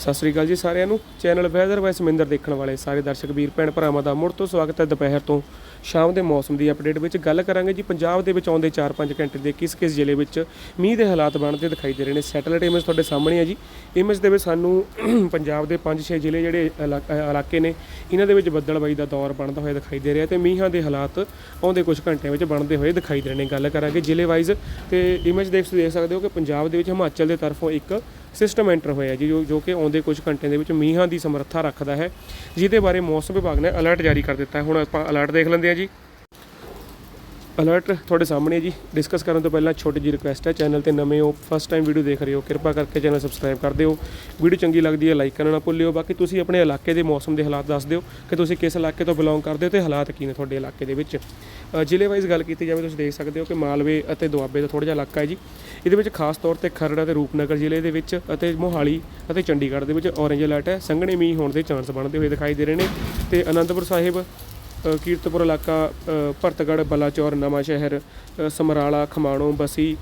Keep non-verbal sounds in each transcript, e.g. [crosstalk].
ਸਤਿ ਸ੍ਰੀ ਅਕਾਲ ਜੀ ਸਾਰਿਆਂ ਨੂੰ। ਚੈਨਲ ਵੈਦਰ ਵਾਇਸ ਸਮਿੰਦਰ ਦੇਖਣ ਵਾਲੇ ਸਾਰੇ ਦਰਸ਼ਕ ਵੀਰ, ਭੈਣ ਭਰਾਵਾਂ ਦਾ ਮੁੜ ਤੋਂ ਸਵਾਗਤ ਹੈ ਦੁਪਹਿਰ ਤੋਂ। ਸ਼ਾਮ ਦੇ ਮੌਸਮ ਦੀ ਅਪਡੇਟ ਵਿੱਚ ਗੱਲ ਕਰਾਂਗੇ ਜੀ। ਪੰਜਾਬ ਦੇ ਵਿੱਚ ਆਉਂਦੇ 4-5 ਘੰਟੇ ਦੇ ਕਿਸ ਕਿਸ ਜ਼ਿਲ੍ਹੇ ਵਿੱਚ ਮੀਂਹ ਦੇ ਹਾਲਾਤ ਬਣਦੇ ਦਿਖਾਈ ਦੇ ਰਹੇ ਨੇ। ਸੈਟੇਲਾਈਟ ਇਮੇਜ ਤੁਹਾਡੇ ਸਾਹਮਣੇ ਹੈ ਜੀ। ਇਮੇਜ ਦੇ ਵਿੱਚ ਸਾਨੂੰ [clears throat] ਪੰਜਾਬ ਦੇ 5-6 ਜ਼ਿਲ੍ਹੇ ਜਿਹੜੇ ਇਲਾ- ਇਲਾਕੇ ਨੇ, ਇਹਨਾਂ ਦੇ ਵਿੱਚ ਬੱਦਲਬਾਈ ਦਾ ਦੌਰ ਬਣਦਾ ਹੋਇਆ ਦਿਖਾਈ ਦੇ ਰਿਹਾ ਤੇ ਮੀਂਹਾਂ ਦੇ ਹਾਲਾਤ ਆਉਂਦੇ ਕੁਝ ਘੰਟਿਆਂ ਵਿੱਚ ਬਣਦੇ ਹੋਏ ਦਿਖਾਈ ਦੇ ਰਹੇ ਨੇ। ਗੱਲ ਕਰਾਂਗੇ ਜ਼ਿਲ੍ਹੇ ਵਾਈਜ਼ ਤੇ ਇਮੇਜ ਦੇਖ ਤੁਸੀਂ ਦੇਖ ਸਕਦੇ ਹੋ ਕਿ ਪੰਜਾਬ ਦੇ ਵਿੱਚ ਹਿਮਾਚਲ ਦੇ ਤਰਫੋਂ ਇੱਕ ਸਿਸਟਮ ਐਂਟਰ ਹੋਇਆ ਜੀ, ਜੋ ਜੋ ਕਿ ਆਉਂਦੇ ਕੁਝ ਘੰਟਿਆਂ ਦੇ ਵਿੱਚ ਮੀਂਹਾਂ ਦੀ ਸਮਰੱਥਾ ਰੱਖਦਾ ਹੈ, ਜਿਹਦੇ ਬਾਰੇ ਮੌਸਮ ਵਿਭਾਗ ਨੇ ਅਲਰਟ ਜਾਰੀ ਕਰ ਦਿੱਤਾ ਹੈ। ਹੁਣ ਆਪਾਂ ਅਲਰਟ ਦੇਖ ਲੈਂਦੇ ਹਾਂ ਜੀ। ਅਲਰਟ ਤੁਹਾਡੇ ਸਾਹਮਣੇ ਹੈ ਜੀ। ਡਿਸਕਸ ਕਰਨ ਤੋਂ ਪਹਿਲਾਂ ਛੋਟੀ ਜਿਹੀ ਰਿਕੁਐਸਟ ਹੈ। ਚੈਨਲ ਤੇ ਨਵੇਂ ਹੋ ਫਸਟ ਟਾਈਮ ਵੀਡੀਓ ਦੇਖ ਰਹੇ ਹੋ, ਕਿਰਪਾ ਕਰਕੇ ਚੈਨਲ ਸਬਸਕ੍ਰਾਈਬ ਕਰ ਦਿਓ। ਵੀਡੀਓ ਚੰਗੀ ਲੱਗਦੀ ਹੈ ਲਾਈਕ ਕਰਨਾ ਨਾ ਭੁੱਲਿਓ। ਬਾਕੀ ਤੁਸੀਂ ਆਪਣੇ ਇਲਾਕੇ ਦੇ ਮੌਸਮ ਦੇ ਹਾਲਾਤ ਦੱਸ ਦਿਓ ਕਿ ਤੁਸੀਂ ਕਿਸ ਇਲਾਕੇ ਤੋਂ ਬਿਲੋਂਗ ਕਰਦੇ ਹੋ ਤੇ ਹਾਲਾਤ ਕੀ ਨੇ ਤੁਹਾਡੇ ਇਲਾਕੇ ਦੇ ਵਿੱਚ। ਜ਼ਿਲ੍ਹੇ ਵਾਈਜ਼ ਗੱਲ ਕੀਤੀ ਜਾਵੇ, ਤੁਸੀਂ ਦੇਖ ਸਕਦੇ ਹੋ ਕਿ ਮਾਲਵੇ ਅਤੇ ਦੁਆਬੇ ਦਾ ਥੋੜ੍ਹਾ ਜਿਹਾ ਇਲਾਕਾ ਹੈ ਜੀ। ਇਹਦੇ ਵਿੱਚ ਖਾਸ ਤੌਰ ਤੇ ਖਰੜ ਅਤੇ ਰੂਪਨਗਰ ਜ਼ਿਲ੍ਹੇ ਦੇ ਵਿੱਚ ਅਤੇ ਮੋਹਾਲੀ ਅਤੇ ਚੰਡੀਗੜ੍ਹ ਦੇ ਵਿੱਚ ਔਰੇਂਜ ਅਲਰਟ ਹੈ। ਸੰਘਣੇ ਮੀਂਹ ਹੋਣ ਦੇ ਚਾਂਸ ਬਣਦੇ ਹੋਏ ਦਿਖਾਈ ਦੇ ਰਹੇ ਨੇ ਤੇ ਅਨੰਦਪੁਰ ਸਾਹਿਬ ਕੀਰਤਪੁਰ ਇਲਾਕਾ ਅ, ਭਰਤਗੜ੍ਹ ਬਲਾਚੌਰ ਨਵਾਂ ਸ਼ਹਿਰ ਸਮਰਾਲਾ ਖਮਾਣੋ ਬਸੀ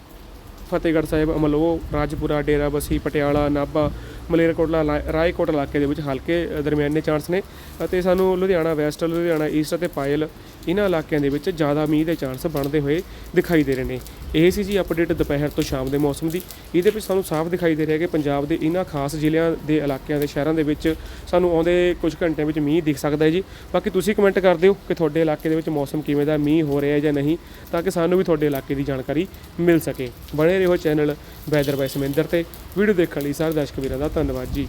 ਫਤਿਹਗੜ੍ਹ ਸਾਹਿਬ ਅਮਲੋਹ ਰਾਜਪੁਰਾ ਡੇਰਾ ਬਸੀ ਪਟਿਆਲਾ ਨਾਭਾ ਮਲੇਰਕੋਟਲਾ ਲਾ- ਰਾਏਕੋਟ ਇਲਾਕੇ ਦੇ ਵਿੱਚ ਹਲਕੇ ਦਰਮਿਆਨੇ ਚਾਂਸ ਨੇ। ਅਤੇ ਸਾਨੂੰ ਲੁਧਿਆਣਾ ਵੈਸਟ ਲੁਧਿਆਣਾ ਈਸਟ ਅਤੇ ਪਾਇਲ ਇਹਨਾਂ ਇਲਾਕਿਆਂ ਦੇ ਵਿੱਚ ਜ਼ਿਆਦਾ ਮੀਂਹ ਦੇ ਚਾਂਸ ਬਣਦੇ ਹੋਏ ਦਿਖਾਈ ਦੇ ਰਹੇ ਨੇ। ਇਹ ਸੀ ਜੀ ਅਪਡੇਟ ਦੁਪਹਿਰ ਤੋਂ ਸ਼ਾਮ ਦੇ ਮੌਸਮ ਦੀ। ਇਹਦੇ ਵਿੱਚ ਸਾਨੂੰ ਸਾਫ਼ ਦਿਖਾਈ ਦੇ ਰਿਹਾ ਕਿ ਪੰਜਾਬ ਦੇ ਇਹਨਾਂ ਖਾਸ ਜ਼ਿਲ੍ਹਿਆਂ ਦੇ ਇਲਾਕਿਆਂ ਦੇ ਸ਼ਹਿਰਾਂ ਦੇ ਵਿੱਚ ਸਾਨੂੰ ਆਉਂਦੇ ਕੁਝ ਘੰਟਿਆਂ ਵਿੱਚ ਮੀਂਹ ਦਿਖ ਸਕਦਾ ਹੈ ਜੀ। ਬਾਕੀ ਤੁਸੀਂ ਕਮੈਂਟ ਕਰ ਦਿਓ ਕਿ ਤੁਹਾਡੇ ਇਲਾਕੇ ਦੇ ਵਿੱਚ ਮੌਸਮ ਕਿਵੇਂ ਦਾ, ਮੀਂਹ ਹੋ ਰਿਹਾ ਹੈ ਜਾਂ ਨਹੀਂ, ਤਾਂ ਕਿ ਸਾਨੂੰ ਵੀ ਤੁਹਾਡੇ ਇਲਾਕੇ ਦੀ ਜਾਣਕਾਰੀ ਮਿਲ ਸਕੇ। ਬਣੇ ਰਹੋ ਚੈਨਲ ਵੈਦਰ ਬਾਈ ਸਮਿੰਦਰ ਤੇ। ਵੀਡੀਓ ਦੇਖਣ ਲਈ ਸਾਰੇ ਦਰਸ਼ਕ ਵੀਰਾਂ ਦਾ ਧੰਨਵਾਦ ਜੀ।